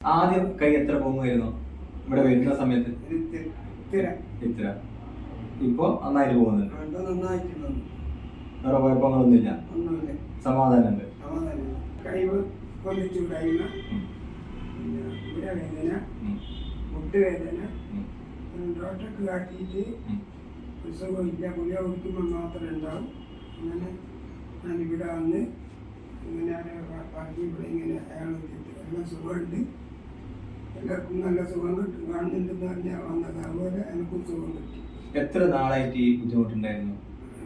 ആദ്യം കൈ എത്ര പൊങ്ങുമായിരുന്നു? ഇവിടെ വരുന്ന സമയത്ത്. തിര ഇത്ര ഇപ്പൊ നന്നായിട്ട് പോകുന്നുണ്ട് വേറെ കുഴപ്പങ്ങളൊന്നുമില്ല. സമാധാനമുണ്ട്. കഴിവ് കഴിയുന്ന ഇവിടെ വേദന ഉം. മുട്ടുവേദന ഉം. ഡോക്ടർക്ക് കാട്ടിയിട്ട് സുഖമില്ല ഗുളിക കുടിക്കുമ്പോൾ മാത്രം ഉണ്ടാവും. അങ്ങനെ ഞാനിവിടെ വന്ന് ഇങ്ങനെ ഇവിടെ ഇങ്ങനെ അയാൾ എല്ലാം സുഖമുണ്ട്. എല്ലാവർക്കും നല്ല സുഖം കിട്ടും ഗവൺമെന്റ് പറഞ്ഞാൽ വന്നത് അതുപോലെ എനിക്കും സുഖം കിട്ടി എത്ര നാളായിട്ട് ഈ ബുദ്ധിമുട്ടുണ്ടായിരുന്നു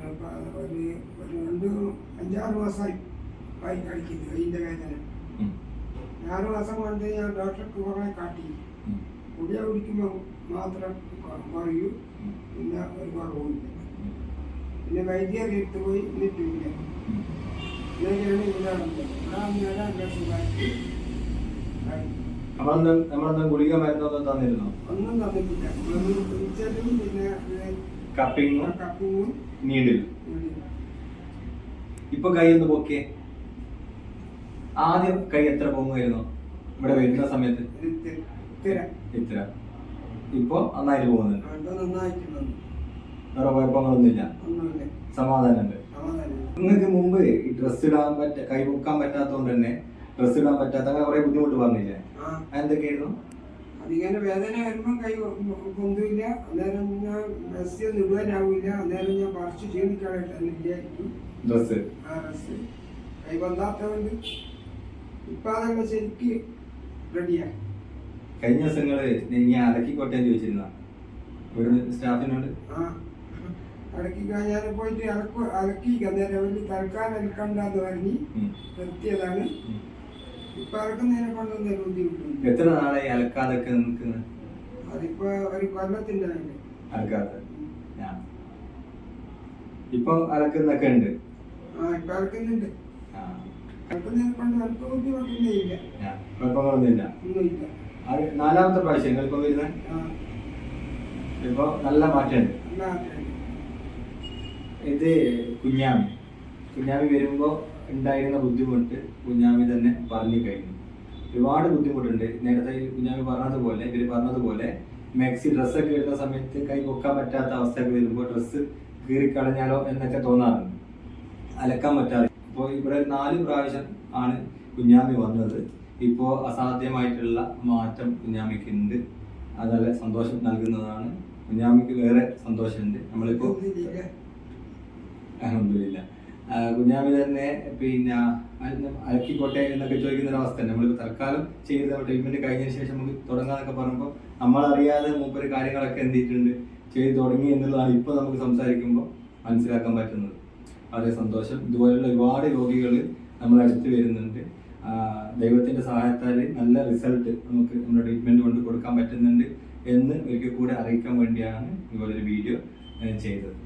അപ്പൊ ഒരു ഒരു രണ്ട് അഞ്ചാറ് മാസമായി പായി കളിക്കുന്നു അതിന്റെ വേദന ഉം. ആറ് മാസം കൊണ്ട് ഞാൻ ഡോക്ടർക്ക് കുറേ കാട്ടി ഉം. ഗുളിക കുടിക്കുമ്പോൾ മാത്രം കൊ- കുറയൂ ഉം. പിന്നെ ഒരു കുറവുമില്ല ഉം. പിന്നെ വൈദ്യരെ അടുത്ത് പോയി നിന്നിട്ടില്ല ഉം. ഇങ്ങനെയാണ് ഇവിടെ വന്നത് ഇവിടെ വന്നാൽ നല്ല സുഖമായിട്ട് ആയി. നമ്മളെന്താ നമ്മളെന്താ ഗുളിക മരുന്നൊന്നും തന്നിരുന്നോ? ഒന്നും തന്നിട്ടില്ല. വെറും പിന്നെ കപ്പിങ്ങും കപ്പിങ്ങും നീഡിൽ ഇപ്പൊ കൈ ഒന്ന് പൊക്കിയേ. ആദ്യം കൈ എത്ര പോകുമായിരുന്നു ഇവിടെ വരുന്ന സമയത്ത്. തിര ഇത്ര ഇപ്പൊ നന്നായിട്ട് പോകുന്നുണ്ട്. വേറെ കുഴപ്പങ്ങളൊന്നുമില്ല. സമാധാനമുണ്ട്. നിങ്ങൾക്ക് മുമ്പ് ഈ ഡ്രസ് ഇടാൻ പറ്റ കൈ പൊക്കാൻ പറ്റാത്തതുകൊണ്ട് തന്നെ ഡ്രസ് ഇടാൻ പറ്റാത്ത അങ്ങനെ കുറെ ബുദ്ധിമുട്ട് വന്നില്ലേ? അതെന്തൊക്കെയായിരുന്നു? അതിങ്ങനെ വേദന വരുമ്പം കൈ പൊന്തില്ല അന്നേരം ഞാൻ ഡ്രസ്സ് നിടുവാനാവില്ല അന്നേരം ഞാൻ പറിച്ച് ക്ഷീണിക്കാനായിട്ട് വിചാരിക്കും ഡ്രസ് ആ ഡ്രസ് കൈ പൊന്താത്തതുകൊണ്ട് ഇപ്പം അതങ്ങ് ശരിക്ക് റെഡിയാ കഴിഞ്ഞ ദിവസങ്ങൾ ഞാൻ അലക്കിക്കോട്ടെ ചോദിച്ചിരുന്ന ഒരു സ്റ്റാഫിനോട്. ആ. അടക്കി ഞാൻ പോയിട്ട് അലക്ക് അന്നേരം അവർ തൽക്കാലം അലക്കണ്ടെന്ന് പറഞ്ഞ്. നിർത്തിയതാണ്. ഇപ്പം കൊണ്ടൊന്നും എത്ര നാളായി അലക്കാതൊക്കെ നിൽക്കുന്നത് അതിപ്പോ ഒരു കൊല്ലത്തിന്റെ അതിന്റെ അലക്കാത്ത. ഞാൻ ഇപ്പൊ അലക്കുന്നൊക്കെ ഉണ്ട്? ആ ഇപ്പൊ അലക്കുന്നുണ്ട്. കുഴപ്പങ്ങളൊന്നുമില്ല. അത് നാലാമത്തെ പ്രാവശ്യം നിങ്ങളിപ്പോ വരുന്നത് ആ. ഇപ്പൊ നല്ല മാറ്റമുണ്ട്. ആഗ്രഹം. ഇത് കുഞ്ഞാമി. കുഞ്ഞാമി വരുമ്പോൾ ഉണ്ടായിരുന്ന ബുദ്ധിമുട്ട് കുഞ്ഞാമി തന്നെ പറഞ്ഞു കഴിഞ്ഞു. ഒരുപാട് ബുദ്ധിമുട്ടുണ്ട്. നേരത്തെ കുഞ്ഞാമി പറഞ്ഞതുപോലെ ഇവർ പറഞ്ഞതുപോലെ മാക്സി ഡ്രസ്സൊക്കെ ഇടുന്ന സമയത്ത് കൈ പൊക്കാൻ പറ്റാത്ത അവസ്ഥയൊക്കെ വരുമ്പോൾ ഡ്രസ്സ് കീറിക്കളഞ്ഞാലോ എന്നൊക്കെ തോന്നാറുണ്ട്. അലക്കാൻ പറ്റാതെ. ഇപ്പോൾ ഇവിടെ നാല് പ്രാവശ്യം ആണ് കുഞ്ഞാമി വന്നത്. ഇപ്പോൾ അസാധ്യമായിട്ടുള്ള മാറ്റം കുഞ്ഞാമിക്ക് ഉണ്ട് അതല്ല സന്തോഷം നൽകുന്നതാണ്. കുഞ്ഞാമിക്ക് വേറെ സന്തോഷമുണ്ട്. നമ്മളിപ്പോൾ ഒന്നുമില്ല. കുഞ്ഞാമി തന്നെ പിന്നെ അലക്കിക്കോട്ടെ എന്നൊക്കെ ചോദിക്കുന്ന ഒരു അവസ്ഥ നമ്മളിപ്പോൾ തൽക്കാലം ചെയ്ത് ട്രീറ്റ്മെന്റ് കഴിഞ്ഞതിന് ശേഷം നമുക്ക് തുടങ്ങാന്നൊക്കെ പറയുമ്പോൾ നമ്മളറിയാതെ മൂപ്പര് കാര്യങ്ങളൊക്കെ എന്തിട്ടുണ്ട് ചെയ്ത് തുടങ്ങി എന്നുള്ളതാണ് ഇപ്പോൾ നമുക്ക് സംസാരിക്കുമ്പോൾ മനസ്സിലാക്കാൻ പറ്റുന്നത്. വളരെ സന്തോഷം. ഇതുപോലുള്ള ഒരുപാട് രോഗികൾ നമ്മൾ അടുത്ത് വരുന്നുണ്ട്. ദൈവത്തിന്റെ സഹായത്താൽ നല്ല റിസൾട്ട് നമുക്ക് നമ്മുടെ ട്രീറ്റ്മെന്റ് കൊണ്ട് കൊടുക്കാൻ പറ്റുന്നുണ്ട് എന്ന് ഒരിക്കൽ കൂടെ അറിയിക്കാൻ വേണ്ടിയാണ് ഇതുപോലൊരു വീഡിയോ ചെയ്തത്.